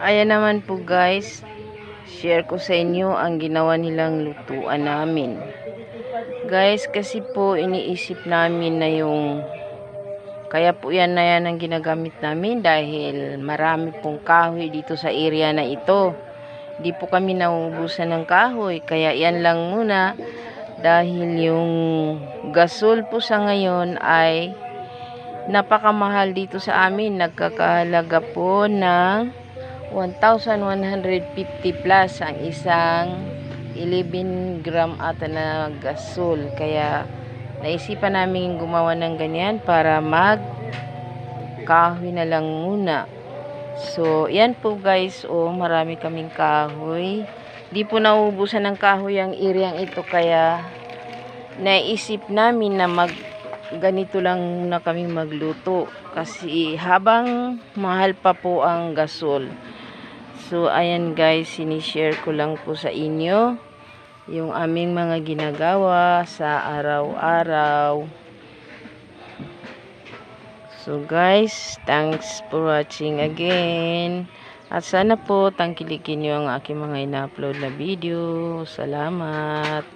ayan naman po guys. Share ko sa inyo ang ginawa nilang lutuan namin. Guys, kasi po iniisip namin na yung kaya po yan na yan ang ginagamit namin dahil marami pong kahoy dito sa area na ito. Di po kami naubusan ng kahoy kaya yan lang muna dahil yung gasol po sa ngayon ay napakamahal dito sa amin. Nagkakahalaga po ng 1,150 plus ang isang 11 gram ata na gasol. Kaya naisipan namin gumawa ng ganyan para mag kahoy na lang muna. So, yan po guys. Oh, marami kaming kahoy. Di po naubusan ng kahoy ang iryang ito kaya naisip namin na mag ganito lang muna kami magluto kasi habang mahal pa po ang gasol. So, ayan guys, sinishare ko lang po sa inyo yung aming mga ginagawa sa araw-araw. So guys, thanks for watching again. At sana po tangkilikin nyo ang aking mga ina-upload na video. Salamat.